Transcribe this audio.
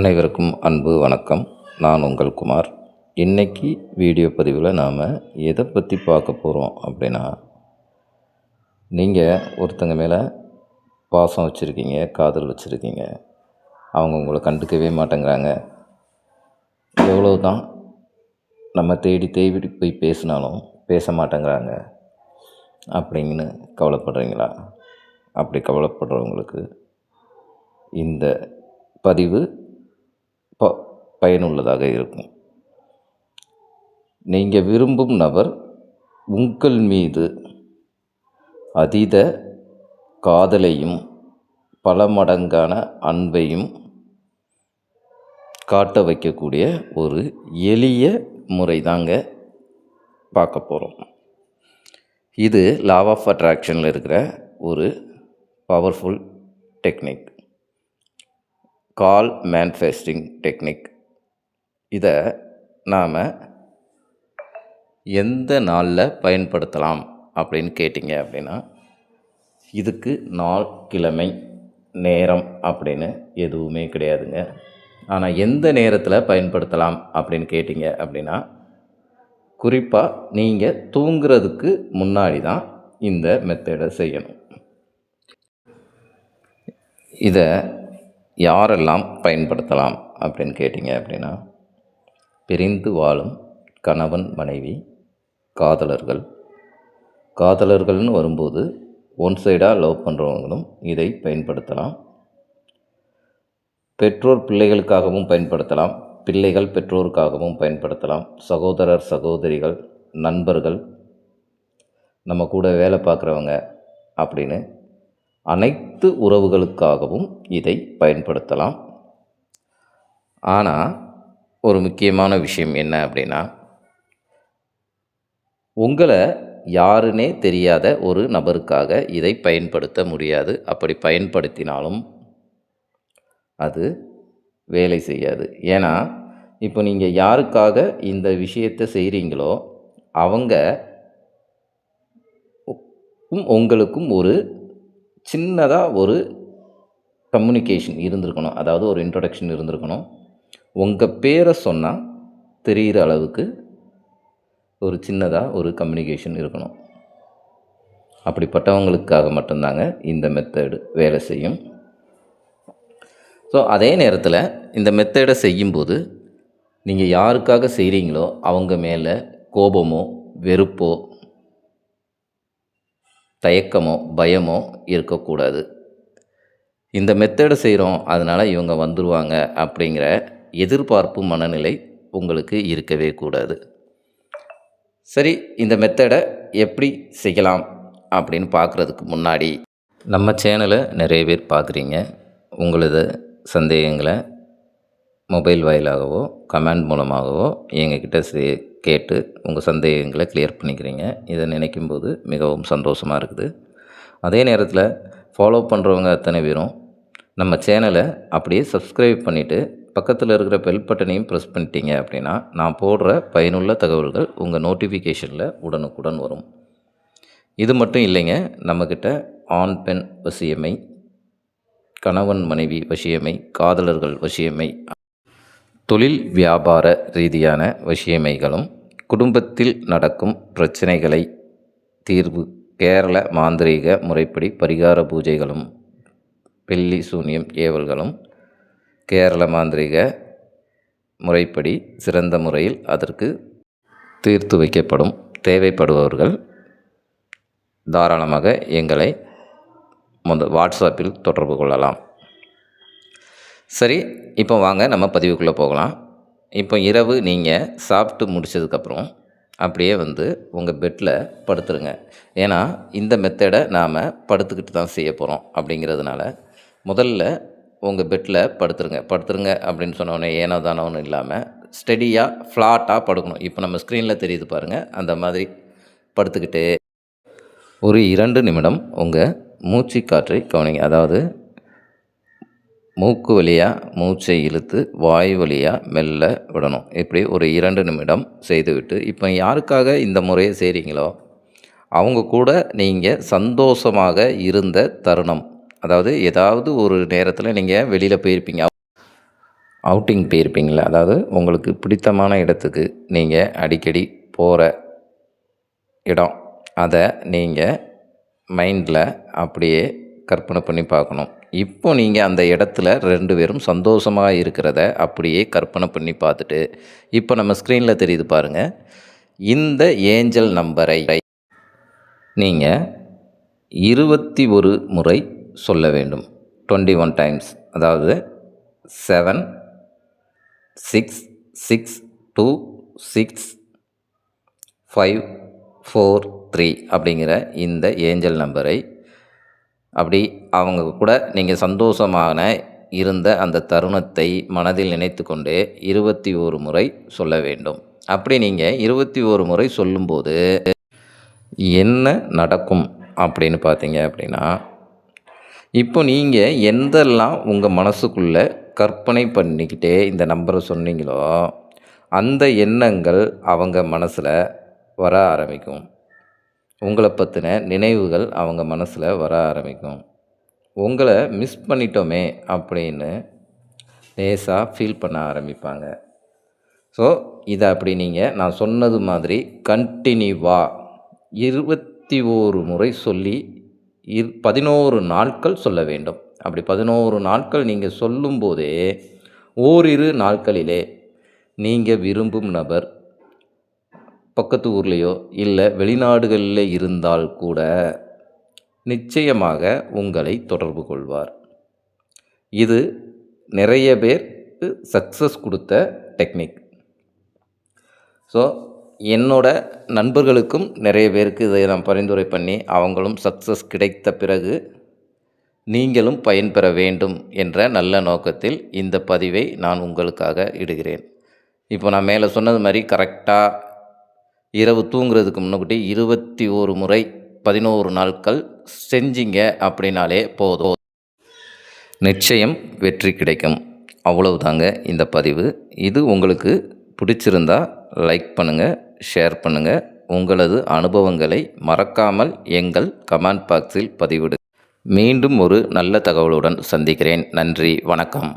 அனைவருக்கும் அன்பு வணக்கம். நான் உங்கள் குமார். இன்றைக்கி வீடியோ பதிவில் நாம் எதை பற்றி பார்க்க போகிறோம் அப்படின்னா நீங்கள் ஒருத்தங்க மேலே பாசம் வச்சுருக்கீங்க காதல் வச்சுருக்கீங்க. அவங்க உங்களை கண்டுக்கவே மாட்டேங்கிறாங்க. எவ்வளோ தான் நம்ம தேடி தேடி போய் பேசினாலும் பேச மாட்டேங்கிறாங்க. அப்படின்னு கவலைப்படுறீங்களா? அப்படி கவலைப்படுறவங்களுக்கு இந்த பதிவு ப பயனுள்ளதாக இருக்கும். நீங்கள் விரும்பும் நபர் உங்கள் மீது அதீத காதலையும் பல மடங்கான அன்பையும் காட்ட வைக்கக்கூடிய ஒரு எளிய முறை தாங்க பார்க்க போகிறோம் இது லா ஆஃப் அட்ராக்ஷனில் இருக்கிற ஒரு powerful technique call manifesting technique இதை நாம் எந்த நாளில் பயன்படுத்தலாம் அப்படின்னு கேட்டிங்க அப்படின்னா இதுக்கு நாள் கிழமை நேரம் அப்படின்னு எதுவுமே கிடையாதுங்க. ஆனால் எந்த நேரத்தில் பயன்படுத்தலாம் அப்படின்னு கேட்டிங்க அப்படின்னா குறிப்பாக நீங்கள் தூங்குறதுக்கு முன்னாடி தான் இந்த மெத்தடை செய்யணும். இதை யாரெல்லாம் பயன்படுத்தலாம் அப்படின்னு கேட்டிங்க அப்படின்னா பிரிந்து வாழும் கணவன் மனைவி காதலர்கள். காதலர்கள்னு வரும்போது ஒன் சைடாக லவ் பண்ணுறவங்களும் இதை பயன்படுத்தலாம். பெற்றோர் பிள்ளைகளுக்காகவும் பயன்படுத்தலாம். பிள்ளைகள் பெற்றோருக்காகவும் பயன்படுத்தலாம். சகோதரர் சகோதரிகள் நண்பர்கள் நம்ம கூட வேலை பார்க்குறவங்க அப்படின்னு அனைத்து உறவுகளுக்காகவும் இதை பயன்படுத்தலாம். ஆனால் ஒரு முக்கியமான விஷயம் என்ன அப்படின்னா உங்களை யாருனே தெரியாத ஒரு நபருக்காக இதை பயன்படுத்த முடியாது. அப்படி பயன்படுத்தினாலும் அது வேலை செய்யாது. ஏன்னா இப்போ நீங்கள் யாருக்காக இந்த விஷயத்தை செய்கிறீங்களோ அவங்க உங்களுக்கும் ஒரு சின்னதாக ஒரு கம்யூனிகேஷன் இருந்திருக்கணும். அதாவது ஒரு இன்ட்ரடக்ஷன் இருந்திருக்கணும். உங்கள் பேரை சொன்னால் தெரிகிற அளவுக்கு ஒரு சின்னதாக ஒரு கம்யூனிகேஷன் இருக்கணும். அப்படிப்பட்டவங்களுக்காக மட்டும்தாங்க இந்த மெத்தடு வேலை செய்யும். ஸோ அதே நேரத்தில் இந்த மெத்தடை செய்யும்போது நீங்கள் யாருக்காக செய்கிறீங்களோ அவங்க மேலே கோபமோ வெறுப்போ தயக்கமோ பயமோ இருக்கக்கூடாது. இந்த மெத்தடை செய்கிறோம் அதனால் இவங்க வந்துடுவாங்க அப்படிங்கிற எதிர்பார்ப்பு மனநிலை உங்களுக்கு இருக்கவே கூடாது. சரி இந்த மெத்தடை எப்படி செய்யலாம் அப்படின்னு பார்க்குறதுக்கு முன்னாடி நம்ம சேனலை நிறைய பேர் பார்க்குறீங்க. உங்களது சந்தேகங்களை மொபைல் வாயிலாகவோ கமெண்ட் மூலமாகவோ எங்ககிட்ட சே கேட்டு உங்கள் சந்தேகங்களை கிளியர் பண்ணிக்கிறீங்க. இதை நினைக்கும் போது மிகவும் சந்தோஷமாக இருக்குது. அதே நேரத்தில் ஃபாலோ பண்ணுறவங்க அத்தனை பேரும் நம்ம சேனலை அப்படியே சப்ஸ்கிரைப் பண்ணிவிட்டு பக்கத்தில் இருக்கிற பெல் பட்டனையும் ப்ரெஸ் பண்ணிட்டீங்க அப்படின்னா நான் போடுற பயனுள்ள தகவல்கள் உங்கள் நோட்டிஃபிகேஷனில் உடனுக்குடன் வரும். இது மட்டும் இல்லைங்க நம்மக்கிட்ட ஆண் பெண் வசியமை கணவன் மனைவி வசியமை காதலர்கள் வசியமை தொழில் வியாபார ரீதியான விஷயமைகளும் குடும்பத்தில் நடக்கும் பிரச்சனைகளை தீர்வு கேரள மாந்திரீக முறைப்படி பரிகார பூஜைகளும் வெள்ளி சூன்யம் ஏவல்களும் கேரள மாந்திரீக முறைப்படி சிறந்த முறையில் அதற்கு தீர்த்து வைக்கப்படும் தேவைப்படுபவர்கள் தாராளமாக எங்களை முத வாட்ஸ்அப்பில் தொடர்பு கொள்ளலாம். சரி இப்போ வாங்க நம்ம பதிவுக்குள்ளே போகலாம். இப்போ இரவு நீங்கள் சாப்பிட்டு முடித்ததுக்கப்புறம் அப்படியே வந்து உங்கள் பெட்டில் படுத்துருங்க. ஏன்னா இந்த மெத்தடை நாம் படுத்துக்கிட்டு தான் செய்ய போகிறோம் அப்படிங்கிறதுனால முதல்ல உங்கள் பெட்டில் படுத்துருங்க. படுத்துருங்க அப்படின்னு சொன்னோடனே ஏனோ தானோன்னு இல்லாமல் ஸ்டெடியாக ஃப்ளாட்டாக படுக்கணும். இப்போ நம்ம ஸ்க்ரீனில் தெரியுது பாருங்கள் அந்த மாதிரி படுத்துக்கிட்டு. ஒரு இரண்டு நிமிடம் உங்கள் மூச்சு காற்றை கவனிங்க. அதாவது மூக்கு வழியாக மூச்சை இழுத்து வாய் வழியாக மெல்ல விடணும். இப்படி ஒரு இரண்டு நிமிடம் செய்துவிட்டு இப்போ யாருக்காக இந்த முறையை செய்கிறீங்களோ அவங்க கூட நீங்கள் சந்தோஷமாக இருந்த தருணம் அதாவது ஏதாவது ஒரு நேரத்தில் நீங்கள் வெளியில் போயிருப்பீங்க அவுட்டிங் போயிருப்பீங்களா அதாவது உங்களுக்கு பிடித்தமான இடத்துக்கு நீங்கள் அடிக்கடி போகிற இடம் அதை நீங்கள் மைண்டில் அப்படியே கற்பனை பண்ணி பார்க்கணும். இப்போ நீங்கள் அந்த இடத்துல ரெண்டு பேரும் சந்தோஷமாக இருக்கிறத அப்படியே கற்பனை பண்ணி பார்த்துட்டு இப்போ நம்ம ஸ்க்ரீனில் தெரியுது பாருங்கள் இந்த ஏஞ்சல் நம்பரை நீங்கள் இருபத்தி ஒரு முறை சொல்ல வேண்டும். டுவெண்ட்டி ஒன் டைம்ஸ் அதாவது seven six six two six five four three அப்படிங்கிற இந்த ஏஞ்சல் நம்பரை அப்படி அவங்க கூட நீங்கள் சந்தோஷமான இருந்த அந்த தருணத்தை மனதில் நினைத்து கொண்டு இருபத்தி ஒரு முறை சொல்ல வேண்டும். அப்படி நீங்கள் இருபத்தி ஒரு முறை சொல்லும்போது என்ன நடக்கும் அப்படின்னு பார்த்தீங்க அப்படின்னா இப்போ நீங்கள் எந்தெல்லாம் உங்கள் மனசுக்குள்ளே கற்பனை பண்ணிக்கிட்டே இந்த நம்பரை சொன்னீங்களோ அந்த எண்ணங்கள் அவங்க மனசில் வர ஆரம்பிக்கும். உங்களை பற்றின நினைவுகள் அவங்க மனசில் வர ஆரம்பிக்கும். உங்களை மிஸ் பண்ணிட்டோமே அப்படின்னு லேசாக ஃபீல் பண்ண ஆரம்பிப்பாங்க. ஸோ இதை அப்படி நீங்கள் நான் சொன்னது மாதிரி கண்டினியூவாக இருபத்தி ஓரு முறை சொல்லி இர் பதினோரு நாட்கள் சொல்ல வேண்டும். அப்படி பதினோரு நாட்கள் நீங்கள் சொல்லும்போதே ஓரிரு நாட்களிலே நீங்கள் விரும்பும் நபர் பக்கத்து ஊர்லேயோ இல்லை வெளிநாடுகளில் இருந்தால் கூட நிச்சயமாக உங்களை தொடர்பு கொள்வார். இது நிறைய பேர் சக்ஸஸ் கொடுத்த டெக்னிக் ஸோ என்னோட நண்பர்களுக்கும் நிறைய பேருக்கு இதை நான் பரிந்துரை பண்ணி அவங்களும் சக்ஸஸ் கிடைத்த பிறகு நீங்களும் பயன்பெற வேண்டும் என்ற நல்ல நோக்கத்தில் இந்த பதிவை நான் உங்களுக்காக இடுகிறேன். இப்போ நான் மேலே சொன்னது மாதிரி கரெக்டாக இரவு தூங்குறதுக்கு முன்னக்கூட்டி இருபத்தி ஒரு முறை பதினோரு நாட்கள் செஞ்சீங்க அப்படின்னாலே போதும். நிச்சயம் வெற்றி கிடைக்கும். அவ்வளவுதாங்க இந்த பதிவு. இது உங்களுக்கு பிடிச்சிருந்தா லைக் பண்ணுங்கள் ஷேர் பண்ணுங்கள் உங்களது அனுபவங்களை மறக்காமல் எங்கள் கமெண்ட் பாக்ஸில் பதிவிடு. மீண்டும் ஒரு நல்ல தகவலுடன் சந்திக்கிறேன். நன்றி வணக்கம்.